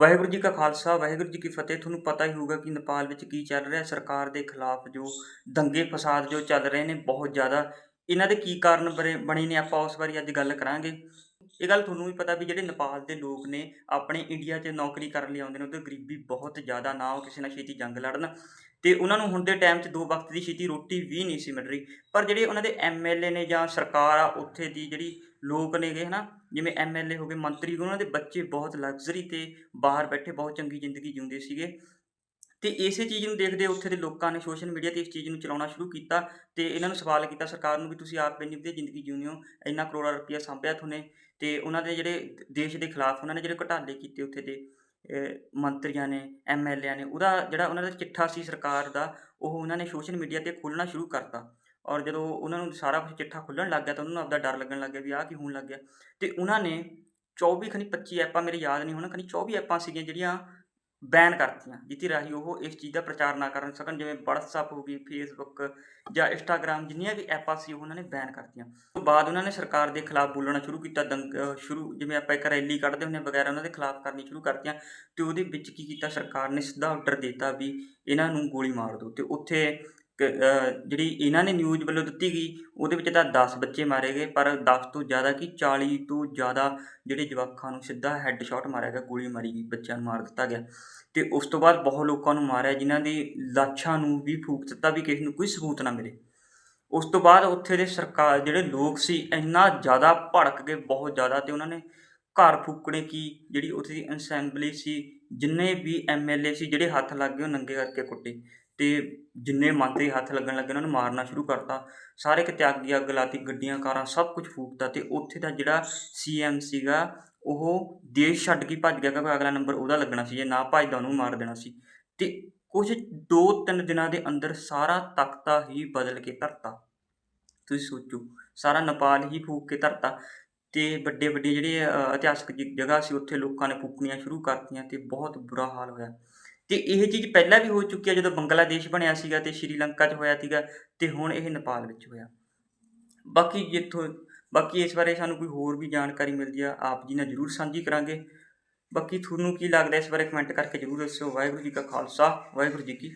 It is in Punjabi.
ਵਾਹਿਗੁਰੂ ਜੀ ਕਾ ਖਾਲਸਾ, ਵਾਹਿਗੁਰੂ ਜੀ ਕੀ ਫਤਿਹ। ਤੁਹਾਨੂੰ ਪਤਾ ਹੀ ਹੋਊਗਾ ਕਿ ਨੇਪਾਲ ਵਿੱਚ ਕੀ ਚੱਲ ਰਿਹਾ। ਸਰਕਾਰ ਦੇ ਖਿਲਾਫ ਜੋ ਦੰਗੇ ਫਸਾਦ ਜੋ ਚੱਲ ਰਹੇ ਨੇ, ਬਹੁਤ ਜ਼ਿਆਦਾ। ਇਹਨਾਂ ਦੇ ਕੀ ਕਾਰਨ ਬਣੇ ਬਣੇ ਨੇ ਆਪਾਂ ਉਸ ਬਾਰੇ ਅੱਜ ਗੱਲ ਕਰਾਂਗੇ। ਇਹ ਗੱਲ ਤੁਹਾਨੂੰ ਵੀ ਪਤਾ ਵੀ ਜਿਹੜੇ ਨੇਪਾਲ ਦੇ ਲੋਕ ਨੇ, ਆਪਣੇ ਇੰਡੀਆ 'ਚ ਨੌਕਰੀ ਕਰਨ ਲਈ ਆਉਂਦੇ ਨੇ, ਉਹਦੇ ਗਰੀਬੀ ਬਹੁਤ ਜ਼ਿਆਦਾ, ਨਾ ਉਹ ਕਿਸੇ ਨਾਲ ਛੇਤੀ ਜੰਗ ਲੜਨ। ਤੇ ਉਹਨਾਂ ਨੂੰ ਹੁਣ ਦੇ ਟਾਈਮ 'ਚ ਦੋ ਵਕਤ ਦੀ ਛੇਤੀ ਰੋਟੀ ਵੀ ਨਹੀਂ ਸੀ ਮਿਲ ਰਹੀ। ਪਰ ਜਿਹੜੇ ਉਹਨਾਂ ਦੇ ਐਮਐਲਏ ਨੇ ਜਾਂ ਸਰਕਾਰ ਆ, ਉੱਥੇ ਦੀ ਜਿਹੜੀ ਲੋਕ ਨੇਗੇ, ਹਨਾ, ਜਿਵੇਂ ਐਮਐਲਏ ਹੋ ਗਏ, ਮੰਤਰੀ ਉਹਨਾਂ ਦੇ ਬੱਚੇ ਬਹੁਤ ਲਗਜ਼ਰੀ ਤੇ ਬਾਹਰ ਬੈਠੇ, ਬਹੁਤ ਚੰਗੀ ਜ਼ਿੰਦਗੀ ਜਿਉਂਦੇ ਸੀਗੇ। ਤੇ ਇਸੇ ਚੀਜ਼ ਨੂੰ ਦੇਖਦੇ ਉੱਥੇ ਦੇ ਲੋਕਾਂ ਨੇ ਸੋਸ਼ਲ ਮੀਡੀਆ ਤੇ ਇਸ ਚੀਜ਼ ਨੂੰ ਚਲਾਉਣਾ ਸ਼ੁਰੂ ਕੀਤਾ ਤੇ ਇਹਨਾਂ ਨੂੰ ਸਵਾਲ ਕੀਤਾ ਸਰਕਾਰ ਨੂੰ ਵੀ ਤੁਸੀਂ ਆਪ ਇੰਨੀ ਵਧੀਆ ਜ਼ਿੰਦਗੀ ਜਿਉਂਦੇ ਹੋ, ਇੰਨਾ ਕਰੋੜਾਂ ਰੁਪਈਆ ਸਾਂਭਿਆ ਤੁਹਾਨੇ। ਤੇ ਉਹਨਾਂ ਦੇ ਜਿਹੜੇ ਦੇਸ਼ ਦੇ ਖਿਲਾਫ ਉਹਨਾਂ ਨੇ ਜਿਹੜੇ ਘੁਟਾਲੇ ਕੀਤੇ ਉੱਥੇ ਦੇ। ਮੰਤਰੀਆਂ ਨੇ ਐਮਐਲਏ ਨੇ, ਉਹਦਾ ਜਿਹੜਾ ਉਹਨਾਂ ਦਾ ਚਿੱਠਾ ਸੀ ਸਰਕਾਰ ਦਾ, ਉਹ ਉਹਨਾਂ ਨੇ ਸੋਸ਼ਲ ਮੀਡੀਆ ਤੇ ਖੋਲ੍ਹਣਾ ਸ਼ੁਰੂ ਕਰਤਾ। ਔਰ ਜਦੋਂ ਉਹਨਾਂ ਨੂੰ ਸਾਰਾ ਕੁਝ ਚਿੱਠਾ ਖੁੱਲਣ ਲੱਗ ਗਿਆ ਤਾਂ ਉਹਨਾਂ ਨੂੰ ਆਪਦਾ ਡਰ ਲੱਗਣ ਲੱਗ ਗਿਆ ਵੀ ਆਹ ਕੀ ਹੋਣ ਲੱਗ ਗਿਆ। ਅਤੇ ਉਹਨਾਂ ਨੇ 24 ਖਨੀ 25 ਐਪਾਂ, ਮੇਰੇ ਯਾਦ ਨਹੀਂ ਹੁਣ ਖਨੀ 24 ਐਪਾਂ ਸੀਗੀਆਂ ਜਿਹੜੀਆਂ ਬੈਨ ਕਰਤੀਆਂ ਜਿੱਥੇ ਰਾਹੀਂ ਉਹ ਇਸ ਚੀਜ਼ ਦਾ ਪ੍ਰਚਾਰ ਨਾ ਕਰਨ ਸਕਣ, ਜਿਵੇਂ WhatsApp ਹੋ ਗਈ, Facebook ਜਾਂ Instagram, ਜਿੰਨੀਆਂ ਵੀ ਐਪਾਂ ਸੀ ਉਹ ਉਹਨਾਂ ਨੇ ਬੈਨ ਕਰਤੀਆਂ। ਉਸ ਤੋਂ ਬਾਅਦ ਉਹਨਾਂ ਨੇ ਸਰਕਾਰ ਦੇ ਖਿਲਾਫ ਬੋਲਣਾ ਸ਼ੁਰੂ ਕੀਤਾ, ਦੰਗ ਸ਼ੁਰੂ, ਜਿਵੇਂ ਆਪਾਂ ਇੱਕ ਰੈਲੀ ਕੱਢਦੇ ਹੁੰਦੇ ਹਾਂ, ਵਗੈਰਾ ਉਹਨਾਂ ਦੇ ਖਿਲਾਫ ਕਰਨੀ ਸ਼ੁਰੂ ਕਰਤੀਆਂ, ਤੇ ਉਹਦੇ ਵਿੱਚ ਕੀ ਕੀਤਾ, ਸਰਕਾਰ ਨੇ ਸਿੱਧਾ ਆਰਡਰ ਦਿੱਤਾ ਵੀ ਇਹਨਾਂ ਨੂੰ ਗੋਲੀ ਮਾਰ ਦਿਓ, ਤੇ ਉੱਥੇ ਜਿਹੜੀ ਇਹਨਾਂ ਨੇ ਨਿਊਜ਼ ਵੱਲੋਂ ਦਿੱਤੀ ਗਈ, ਉਹਦੇ ਵਿੱਚ ਤਾਂ 10 ਬੱਚੇ ਮਾਰੇ ਗਏ, ਪਰ 10 ਤੋਂ ਜ਼ਿਆਦਾ ਕਿ 40 ਤੋਂ ਜ਼ਿਆਦਾ ਜਿਹੜੇ ਜਵਾਕਾਂ ਨੂੰ ਸਿੱਧਾ ਹੈੱਡਸ਼ਾਟ ਮਾਰਿਆ ਗਿਆ, ਗੋਲੀ ਮਾਰੀ ਗਈ, ਬੱਚਿਆਂ ਨੂੰ ਮਾਰ ਦਿੱਤਾ ਗਿਆ। ਤੇ ਉਸ ਤੋਂ ਬਾਅਦ ਬਹੁਤ ਲੋਕਾਂ ਨੂੰ ਮਾਰਿਆ, ਜਿਨ੍ਹਾਂ ਦੀ ਲਾਸ਼ਾਂ ਨੂੰ ਵੀ ਫੂਕ ਦਿੱਤਾ ਵੀ ਕਿਸੇ ਨੂੰ ਕੋਈ ਸਬੂਤ ਨਾ ਮਿਲੇ। ਉਸ ਤੋਂ ਬਾਅਦ ਉੱਥੇ ਦੇ ਸਰਕਾਰ, ਜਿਹੜੇ ਲੋਕ ਸੀ, ਇੰਨਾ ਜ਼ਿਆਦਾ ਭੜਕ ਗਏ, ਬਹੁਤ ਜ਼ਿਆਦਾ, ਤੇ ਉਹਨਾਂ ਨੇ ਘਰ ਫੂਕਣੇ ਕੀ, ਜਿਹੜੀ ਉੱਥੇ ਦੀ ਅਸੈਂਬਲੀ ਸੀ, ਜਿੰਨੇ ਵੀ ਐਮਐਲਏ ਸੀ, ਜਿਹੜੇ ਹੱਥ ਲੱਗ ਗਏ, ਉਹ ਨੰਗੇ ਕਰਕੇ ਕੁੱਟੇ। ਅਤੇ ਜਿੰਨੇ ਮੰਤਰੀ ਹੱਥ ਲੱਗਣ ਲੱਗੇ ਉਹਨਾਂ ਨੂੰ ਮਾਰਨਾ ਸ਼ੁਰੂ ਕਰਤਾ। ਸਾਰੇ ਕਿਤੇ ਅੱਗ ਅੱਗ ਲਾਤੀ, ਗੱਡੀਆਂ, ਕਾਰਾਂ ਸਭ ਕੁਝ ਫੂਕਤਾ ਅਤੇ ਉੱਥੇ ਦਾ ਜਿਹੜਾ ਸੀ ਸੀਐਮ ਸੀਗਾ ਉਹ ਦੇਸ਼ ਛੱਡ ਕੇ ਭੱਜ ਗਿਆ, ਕਿਉਂਕਿ ਅਗਲਾ ਨੰਬਰ ਉਹਦਾ ਲੱਗਣਾ ਸੀ, ਜੇ ਨਾ ਭੱਜਦਾ ਉਹਨੂੰ ਮਾਰ ਦੇਣਾ ਸੀ। ਅਤੇ ਕੁਝ 2-3 ਦਿਨਾਂ ਦੇ ਅੰਦਰ ਸਾਰਾ ਤਖਤਾ ਹੀ ਬਦਲ ਕੇ ਧਰਤਾ। ਤੁਸੀਂ ਸੋਚੋ, ਸਾਰਾ ਨੇਪਾਲ ਹੀ ਫੂਕ ਕੇ ਧਰਤਾ ਤੇ ਵੱਡੇ ਵੱਡੇ ਜਿਹੜੇ ਇਤਿਹਾਸਕ ਜਗ੍ਹਾ ਸੀ, ਉੱਥੇ ਲੋਕਾਂ ਨੇ ਫੂਕਣੀਆਂ ਸ਼ੁਰੂ ਕਰਤੀਆਂ ਤੇ ਬਹੁਤ ਬੁਰਾ ਹਾਲ ਹੋਇਆ। ਤੇ ਇਹ ਚੀਜ਼ ਪਹਿਲਾਂ ਵੀ ਹੋ ਚੁੱਕੀ ਹੈ ਜਦੋਂ ਬੰਗਲਾਦੇਸ਼ ਬਣਿਆ ਸੀਗਾ ਤੇ ਸ਼੍ਰੀਲੰਕਾ 'ਚ ਹੋਇਆ ਸੀਗਾ ਤੇ ਹੁਣ ਇਹ ਨੇਪਾਲ ਵਿੱਚ ਹੋਇਆ। ਬਾਕੀ ਜਿੱਥੋਂ, ਬਾਕੀ ਇਸ ਬਾਰੇ ਸਾਨੂੰ ਕੋਈ ਹੋਰ ਵੀ ਜਾਣਕਾਰੀ ਮਿਲਦੀ ਆ, ਆਪ ਜੀ ਨਾਲ ਜ਼ਰੂਰ ਸਾਂਝੀ ਕਰਾਂਗੇ। ਬਾਕੀ ਤੁਹਾਨੂੰ ਕੀ ਲੱਗਦਾ ਇਸ ਬਾਰੇ ਕਮੈਂਟ ਕਰਕੇ ਜ਼ਰੂਰ ਦੱਸਿਓ। ਵਾਹਿਗੁਰੂ ਜੀ ਕਾ ਖਾਲਸਾ, ਵਾਹਿਗੁਰੂ ਜੀ ਕੀ